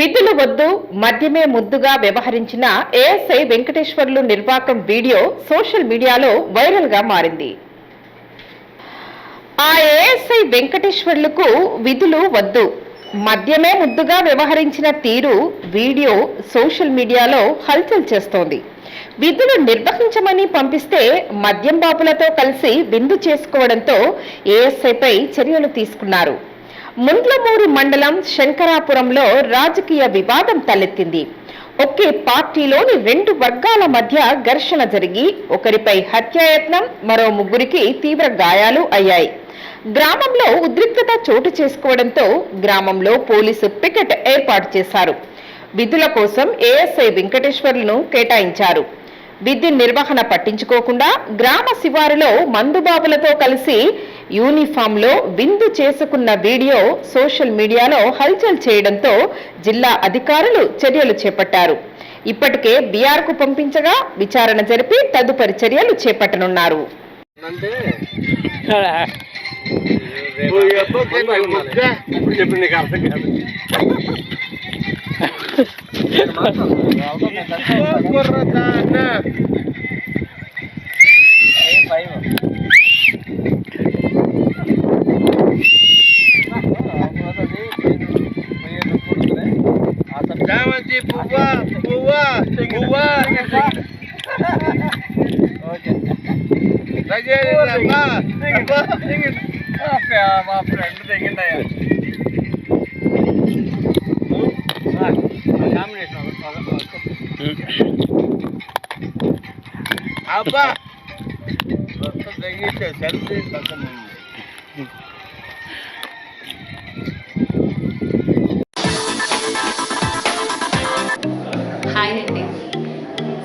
విధులు వద్దు మద్యమే ముద్దుగా వ్యవహరించిన ఏఎస్ఐ వెంకటేశ్వర్లు నిర్వాకం వీడియో సోషల్ మీడియాలో వైరల్గా మారింది. ఆ ఏఎస్ఐ వెంకటేశ్వర్లకు విధులు వద్దు మద్యమే ముద్దుగా వ్యవహరించిన తీరు వీడియో సోషల్ మీడియాలో హల్చల్ చేస్తోంది. విధులు నిర్వహించమని పంపిస్తే మద్యం బాపులతో కలిసి విందు చేసుకోవడంతో ఏఎస్ఐపై చర్యలు తీసుకున్నారు. ముండ్లమూరు మండలం శంకరాపురంలో రాజకీయ వివాదం తలెత్తింది. ఒకే పార్టీలోని రెండు వర్గాల మధ్య ఘర్షణ జరిగి ఒకరిపై హత్యాయత్నం మరో ముగ్గురికి తీవ్ర గాయాలు అయ్యాయి. గ్రామంలో ఉద్రిక్తత చోటు చేసుకోవడంతో గ్రామంలో పోలీసు పికెట్ ఏర్పాటు చేశారు. విధుల కోసం ఏఎస్ఐ వెంకటేశ్వర్లను కేటాయించారు. విధి నిర్వహణ పట్టించుకోకుండా గ్రామ శివారులో మందుబాబులతో కలిసి యూనిఫామ్లో విందు చేసుకున్న వీడియో సోషల్ మీడియాలో హల్చల్ చేయడంతో జిల్లా అధికారులు చర్యలు చేపట్టారు. ఇప్పటికే బీఆర్కు పంపించగా విచారణ జరిపి తదుపరి చర్యలు చేపట్టనున్నారు. చామంతి పువ్వా పువ్వా పువ్వా తగేదిరా, అబ్బా, అబ్బా. మా ఫ్రెండ్ తెగిండయ్యా అబ్బా మొత్తం తగ్గితే సెల్ఫీ పక్కన